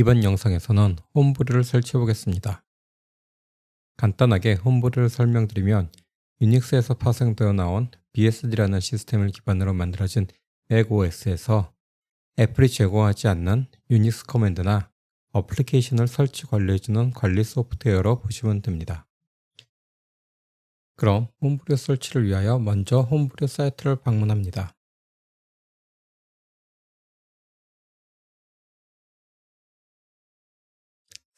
이번 영상에서는 홈브류를 설치해 보겠습니다. 간단하게 홈브류를 설명드리면 유닉스에서 파생되어 나온 BSD라는 시스템을 기반으로 만들어진 macOS에서 애플이 제공하지 않는 유닉스 커맨드나 어플리케이션을 설치 관리해주는 관리 소프트웨어로 보시면 됩니다. 그럼 홈브류 설치를 위하여 먼저 홈브류 사이트를 방문합니다.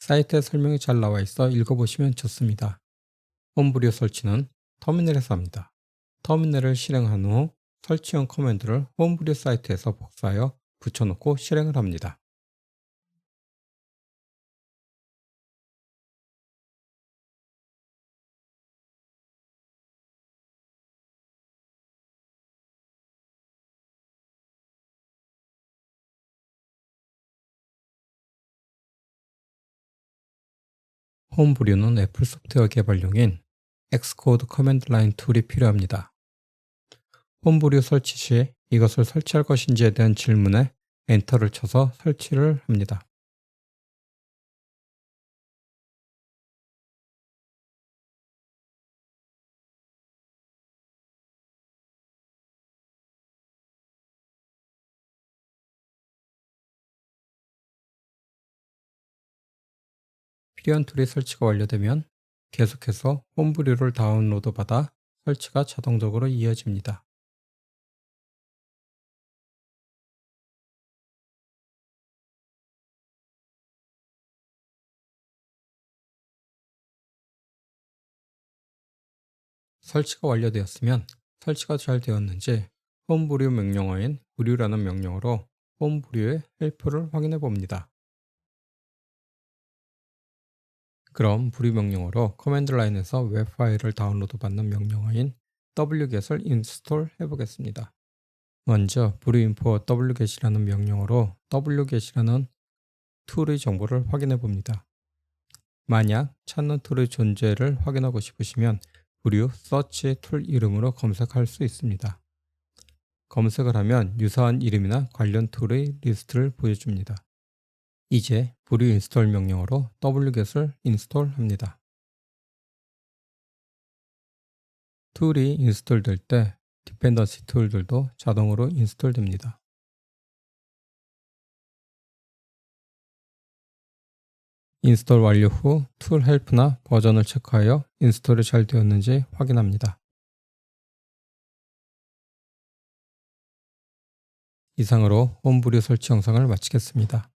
사이트에 설명이 잘 나와 있어 읽어보시면 좋습니다. 홈브류 설치는 터미널에서 합니다. 터미널을 실행한 후 설치용 커맨드를 홈브류 사이트에서 복사하여 붙여놓고 실행을 합니다. 홈브류는 애플 소프트웨어 개발용인 엑스코드 커맨드 라인 툴이 필요합니다. 홈브류 설치 시 이것을 설치할 것인지에 대한 질문에 엔터를 쳐서 설치를 합니다. 필요한 툴이 설치가 완료되면 계속해서 홈브류를 다운로드 받아 설치가 자동적으로 이어집니다. 설치가 완료되었으면 설치가 잘 되었는지 홈브류 명령어인 브류라는 명령어로 홈브류의 헬프를 확인해 봅니다. 그럼 브류 명령어로 커맨드 라인에서 웹 파일을 다운로드 받는 명령어인 wget을 인스톨 해보겠습니다. 먼저 브류인포 wget이라는 명령어로 wget이라는 툴의 정보를 확인해 봅니다. 만약 찾는 툴의 존재를 확인하고 싶으시면 브류 서치 툴 이름으로 검색할 수 있습니다. 검색을 하면 유사한 이름이나 관련 툴의 리스트를 보여줍니다. 이제 브류 인스톨 명령어로 wget을 인스톨합니다. 툴이 인스톨 될 때 디펜던시 툴들도 자동으로 인스톨 됩니다. 인스톨 완료 후 툴 헬프나 버전을 체크하여 인스톨이 잘 되었는지 확인합니다. 이상으로 홈브류 설치 영상을 마치겠습니다.